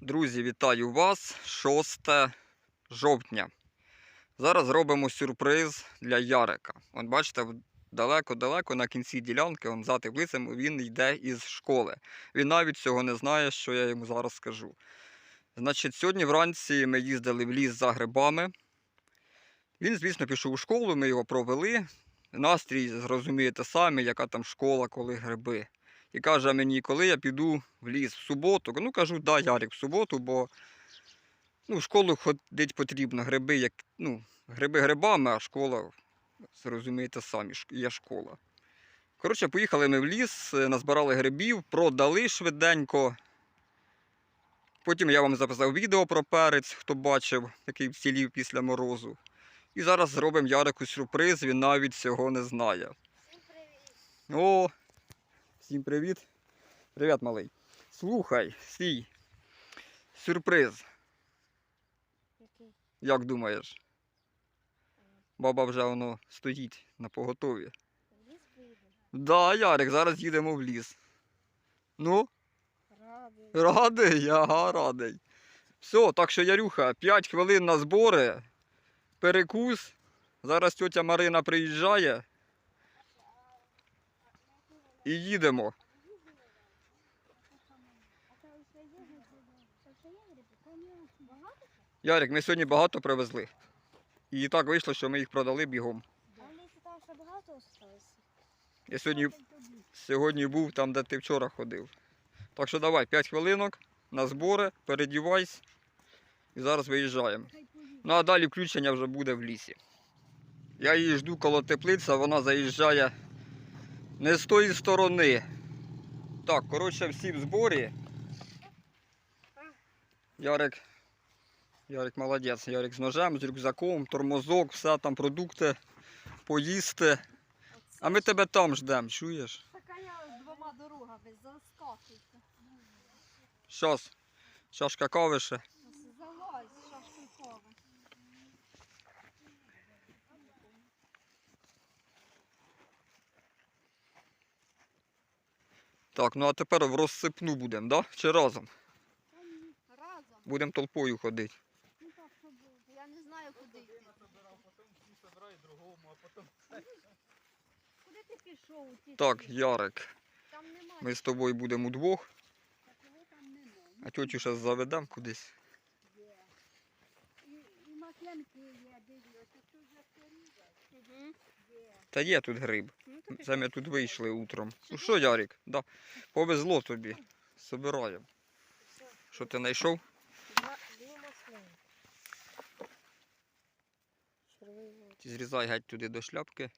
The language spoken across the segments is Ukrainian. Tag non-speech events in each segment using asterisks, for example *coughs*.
Друзі, вітаю вас 6 жовтня. Зараз робимо сюрприз для Ярика. От бачите, далеко-далеко на кінці ділянки, он за теплицем, він йде із школи. Він навіть цього не знає, що я йому зараз скажу. Значить, сьогодні вранці ми їздили в ліс за грибами. Він, звісно, пішов у школу, ми його провели. Настрій, зрозумієте самі, яка там школа, коли гриби. І каже мені, коли я піду в ліс в суботу. Ну, кажу, да, Ярик, в суботу, бо ну, в школу ходити потрібно. Гриби, як, ну, гриби грибами, а школа, зрозумієте самі, є школа. Коротше, поїхали ми в ліс, е, назбирали грибів, продали швиденько. Потім я вам записав відео про перець, хто бачив, який вцілів після морозу. І зараз зробимо Ярику сюрприз, він навіть цього не знає. О, всім привіт. Привіт, малий. Слухай, свій. Сюрприз. Який? Як думаєш? Баба вже воно стоїть на поготові. В ліс поїдемо? Да, Ярик, зараз їдемо в ліс. Ну, Радий. радий, *laughs* ага, радий. Все, так що, Ярюха, 5 хвилин на збори, перекус. Зараз тьотя Марина приїжджає. І їдемо. А це ось є гриби? Це все є гриби? Конечно. Багато? Ярик, ми сьогодні багато привезли. І так вийшло, що ми їх продали бігом. Я сьогодні, сьогодні був там, де ти вчора ходив. Так що давай, 5 хвилинок на збори, передівайся. І зараз виїжджаємо. Ну а далі включення вже буде в лісі. Я її жду коло теплиці, а вона заїжджає не з тої сторони. Так, коротше, всі в зборі. Ярик. Ярик молодець. Ярик з ножем, з рюкзаком, тормозок, все там продукти, поїсти. А ми тебе там ждемо, чуєш? Така я з двома дорогами заскакуйся. Щас. Чашка кави ще. Так, ну а тепер в розсипну будемо, да? Чи разом? Разом. Будемо толпою ходити. Ну так, щоб я не знаю, куди йти. Куди ти пішов? Ті Так. Ярик, Там немає. ми з тобою будемо удвох, Такого там немає. а тьотю ще заведемо кудись. І, і маслянки є, дивлюся, тут вже порізать. Угу. Та є тут гриб. Ну, Це ми тут вийшли утром. Ну що, Ярик? Да. Повезло тобі. Собираємо. Що ти знайшов? Зрізай геть туди до шляпки.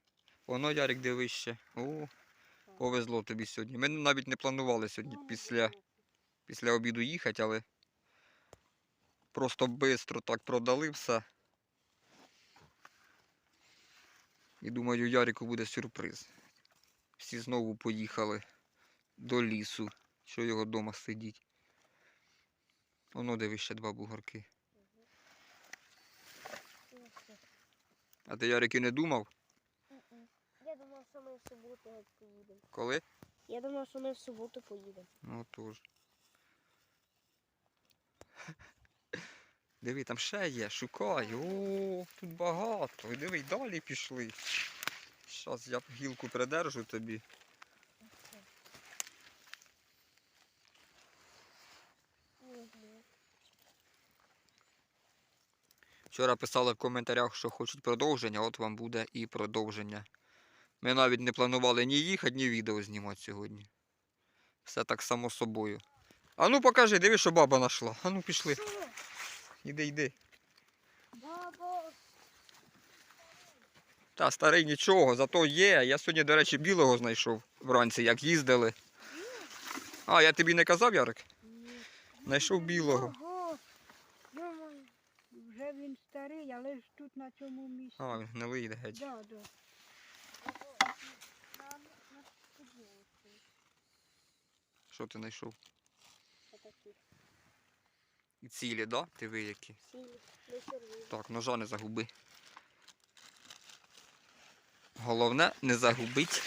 Воно, Ярик, дивись ще. О, повезло тобі сьогодні. Ми навіть не планували сьогодні після, після обіду їхати, але просто швидко так продали все. І думаю, Ярику буде сюрприз. Всі знову поїхали до лісу, що його вдома сидіть. Воно дивись ще два бугорки. А ти Ярик і не думав? Я думав, що ми в суботу поїдемо. Коли? Я думав, що ми в суботу поїдемо. Ну тож. Диви, там ще є, шукай. О, тут багато. Диви, далі пішли. Зараз я гілку придержу тобі. Вчора писали в коментарях, що хочуть продовження, от вам буде і продовження. Ми навіть не планували ні їхати, ні відео знімати сьогодні. Все так само собою. А ну покажи, диви, що баба знайшла. А ну пішли. Іди, йди. Та старий нічого, зато є. Я сьогодні, до речі, білого знайшов вранці, як їздили. А, я тобі не казав, Ярик? ні. Знайшов білого. Ого, вже він старий, але ж тут на цьому місці. А, він не вийде геть. Да, да. Що ти знайшов? І цілі, да? Ти ви які. Цілі. не. Так, ножа не загуби. Головне не загубить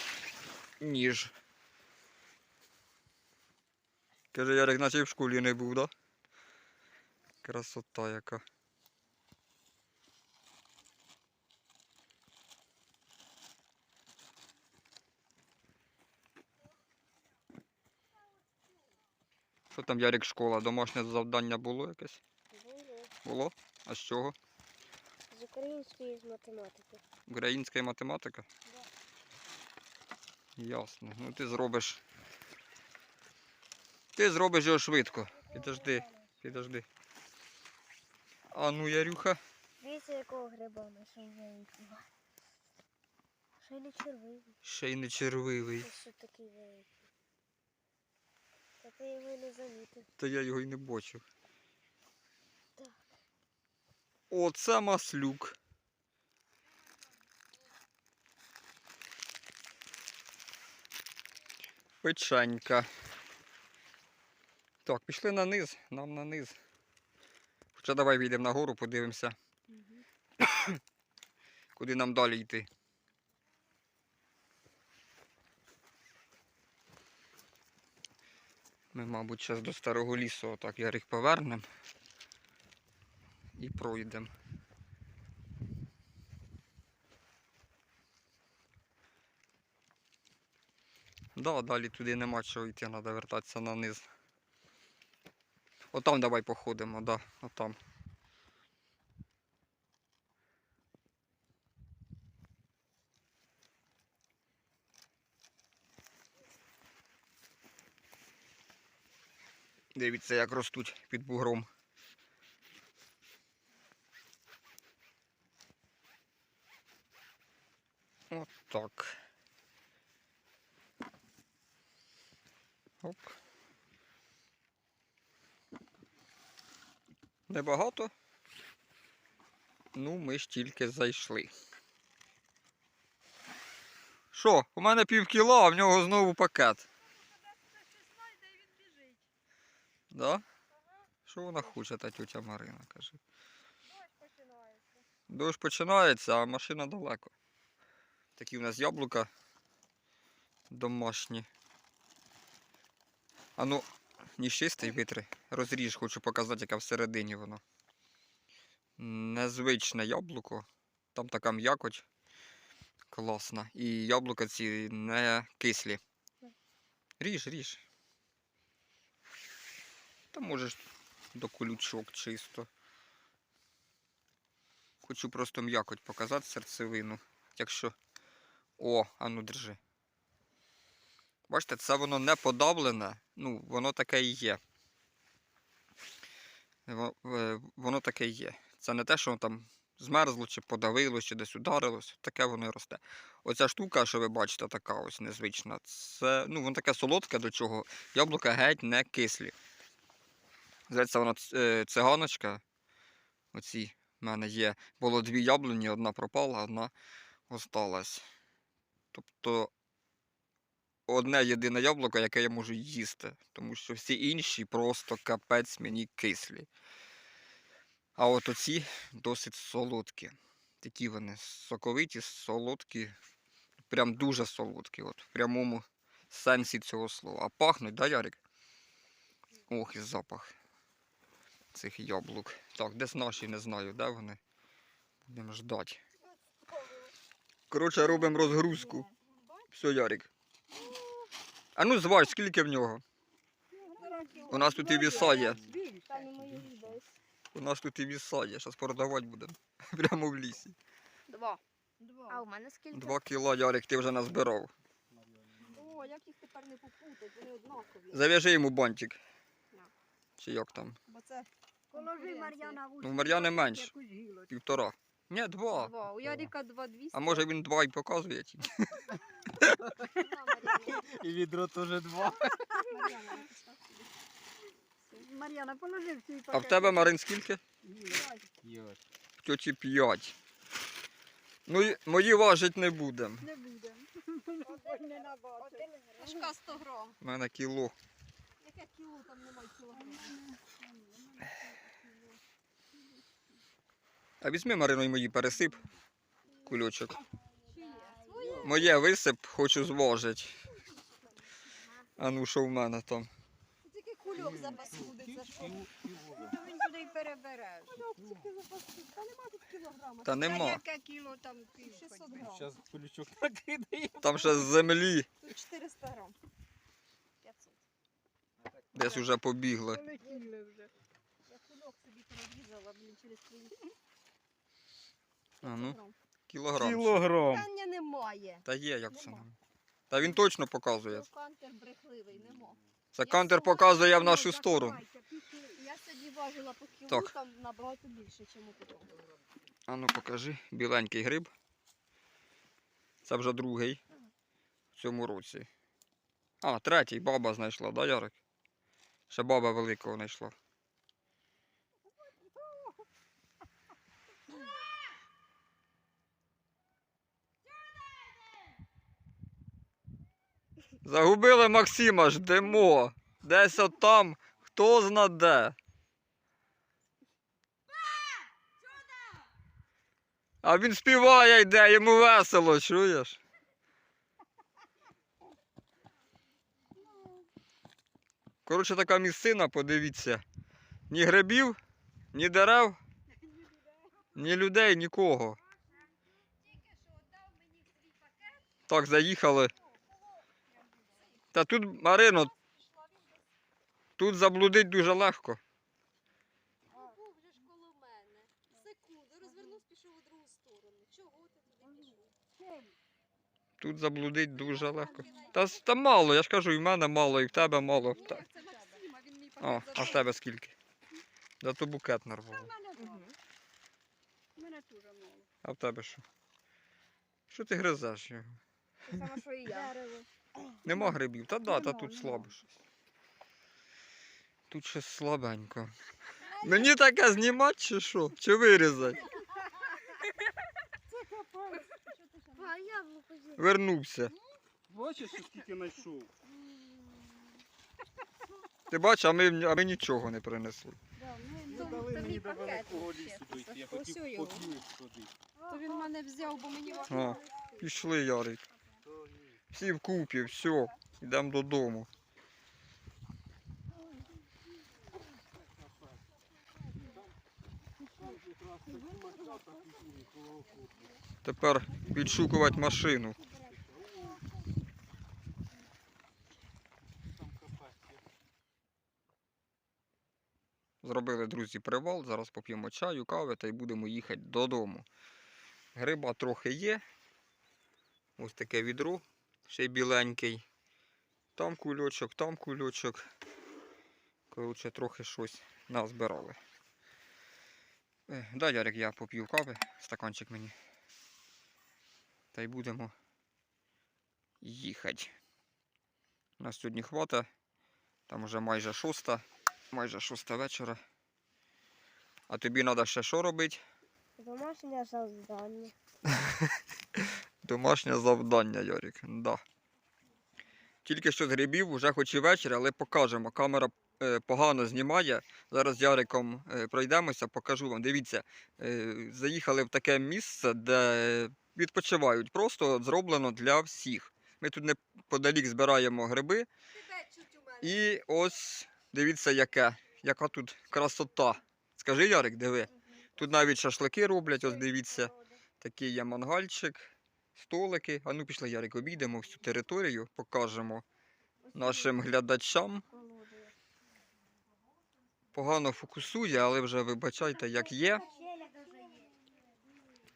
ніж. Каже, Ярик, наче в школі не був, да? Красота яка. Що там, Ярик, школа? Домашнє завдання було якесь? Було. Було? А з чого? З української з математики. Українська і математика? Ясно. Ну ти зробиш. Ти зробиш його швидко. Підожди, підожди. А ну, Ярюха. Дивіться, якого гриба нашого великого. Ще й не червивий. Ще й не червивий. Ось такий великий. Та ти його й не замітив. Та я його й не бачив. Так. Оце маслюк. Печенька. Так, пішли на низ, нам на низ. Хоча давай вийдемо нагору, подивимося, *coughs* куди нам далі йти. Ми, мабуть, зараз до старого лісу отак ярих повернемо і пройдемо. Да, далі туди нема чого йти, треба вертатися на низ. Отам давай походимо, да, отам. Дивіться, як ростуть під бугром. От так. Оп. Небагато. Ну, ми ж тільки зайшли. Що, у мене пів кіла, а в нього знову пакет. Да? Що вона хоче, та тетя Марина, каже. Дощ починається, а машина далеко. Такі у нас яблука домашні. А ну, не чистий витри. Розріж, хочу показати, яка всередині воно. Незвичне яблуко. Там така м'якоть. Класна. І яблука ці не кислі. Ріж, ріж. Та можеш до колючок чисто. Хочу просто м'якоть показати серцевину. Якщо. О, а ну держи. Бачите, це воно не подавлене, ну, воно таке і є. Е, Воно таке і є. Це не те, що воно там змерзло, чи подавилось, чи десь ударилось. Таке воно і росте. Оця штука, що ви бачите, така ось незвична, це, ну, воно таке солодке, до чого яблука геть не кислі. Здається, воно ц- е, циганочка. Оці в мене є. Було дві яблуні, одна пропала, одна осталась. Тобто одне єдине яблуко, яке я можу їсти, тому що всі інші просто капець мені кислі. А от оці досить солодкі. Такі вони соковиті, солодкі, прям дуже солодкі, от в прямому сенсі цього слова. А пахнуть, да, Ярик? Ох, і запах цих яблук. Так, десь наші, не знаю, де вони. Будемо ждати. Коротше, робимо розгрузку. Все, Ярик. А ну зваж, скільки в нього? У нас тут і віса є. Там і мої десь. У нас тут і віса є. Зараз продавати будемо. *laughs* Прямо в лісі. Два. А у мене скільки? Два кіла, Ярик, ти вже назбирав. О, як їх тепер не попутати, вони однакові. Зав'яжи йому бантик. Чи як там? Бо це Положи Мар'яна в Ну, в Мар'яни менш. якусь гілочку. Півтора. Ні, два. Два. У Яріка два двісті. А може він два і показує ті? І відро теж два. Мар'яна, положи в цей пакет. А в тебе, Марин, скільки? Йот. В тьоті п'ять. Ну, і мої важить не будемо. Не набагато. Важка 100 грам. У мене кіло. Яке кіло там немає кілограмів? А візьми, Марино, і мої пересип. Кульочок. Моє висип, хочу зважити. А ну, що в мене там? Тільки кульок запаскудиться. що? Він туди й перебереш. Та Та нема. яке кіло там пів 600 грам. Зараз колючок накидає. Там ще з землі Тут 400 грам. 500. десь уже побігли. Полетіли вже. Я кульок собі перерізала, блін, через твої А ну, грам. кілограм. Кілограм. Питання немає. Та є, як це. Нема. нема. Та він точно показує. Ну, кантер брехливий, нема. Це кантер показує в нашу сторону. Я сьогодні важила по кілу, Так. там набагато більше, ніж у того. А ну покажи, біленький гриб. Це вже другий в цьому році. А, третій баба знайшла, да, Ярик? Ще баба великого знайшла. Загубили Максима, ждемо. Десь отам, хто зна де. А він співає йде, йому весело, чуєш? Коротше, така місцина, подивіться. Ні грибів, ні дерев, ні людей, нікого. Так, заїхали. Та тут, Марино, тут заблудить дуже легко. Був вже ж коло мене. Секунду, розвернувся, пішов у другу сторону. Чого ти туди пішов? Тут заблудить дуже легко. Та, та мало, я ж кажу, і в мене мало, і в тебе мало. Та- Максим, а в тебе скільки? Да то букет нарвало. У мене дуже мало. А в тебе що? Що ти гризеш його? Саме, що і я. Нема грибів. Та да, та тут слабо щось. Тут щось слабенько. Мені таке знімати чи що? Чи вирізати? *laughs* А яблуко. Вернувся. Бачиш, що скільки знайшов? Ти бачиш, а ми, а ми нічого не принесли. Да, ми- Не То- дали мені до великого лісу дойти. Я хотів ой його. по дві сходити. То він мене взяв, бо мені О, пішли, Ярик. То ні. Всі вкупі, все, йдемо додому. Тепер відшукувати машину. Зробили друзі привал, зараз поп'ємо чаю, кави та й будемо їхати додому. Гриба трохи є. Ось таке відро, ще й біленький. Там кульочок, там кульочок. Коротше, трохи щось назбирали. Е, Дай, Ярик, я поп'ю кави, стаканчик мені. Та й будемо їхати. У Нас сьогодні хвата. Там вже майже шоста, майже шоста вечора. А тобі треба ще що робити? Домашнє завдання. *laughs* Домашнє завдання, Ярик. Да. Тільки що з грибів, вже хоч і вечір, але покажемо. Камера е, погано знімає. Зараз з Яриком е, пройдемося, покажу вам. Дивіться, е, заїхали в таке місце, де відпочивають. Просто зроблено для всіх. Ми тут неподалік збираємо гриби. І ось дивіться, яке, яка тут красота. Скажи, Ярик, диви. Тут навіть шашлики роблять, ось дивіться. Такий є мангальчик, столики. А ну пішли, Ярик, обійдемо всю територію, покажемо нашим глядачам. Погано фокусує, але вже вибачайте, як є.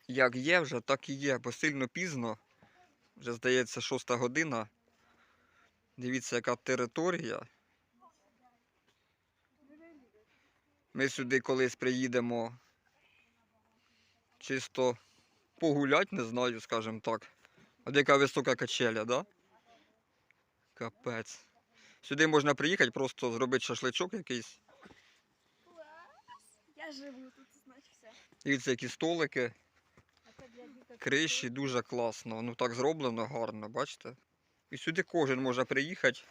Як є вже, так і є, бо сильно пізно. Вже здається, шоста година. Дивіться, яка територія. Ми сюди колись приїдемо чисто погулять, не знаю, скажімо так. От яка висока качеля, да? Капець. Сюди можна приїхати, просто зробити шашличок якийсь. Я живу тут, значить все. Дивіться, які столики, криші, дуже класно. Ну так зроблено гарно, бачите? І сюди кожен може приїхати.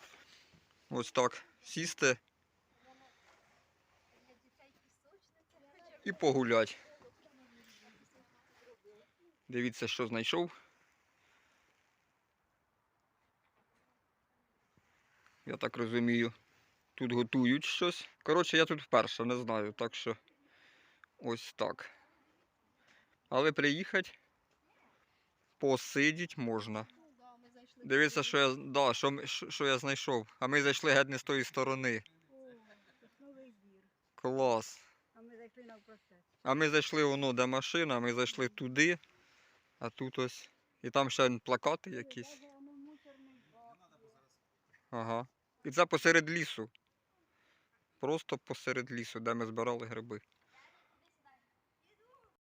Ось так, сісти і погуляти. Дивіться, що знайшов. Я так розумію, тут готують щось. Коротше, я тут вперше не знаю, так що Ось так. Але приїхати, посидіть можна. Ну. Дивіться, що я, да, що, що, я знайшов. А ми зайшли геть не з тої сторони. Клас. А ми зайшли навпростець. А ми зайшли воно, де машина, ми зайшли туди, а тут ось. І там ще плакати якісь. Ага. І це посеред лісу. Просто посеред лісу, де ми збирали гриби.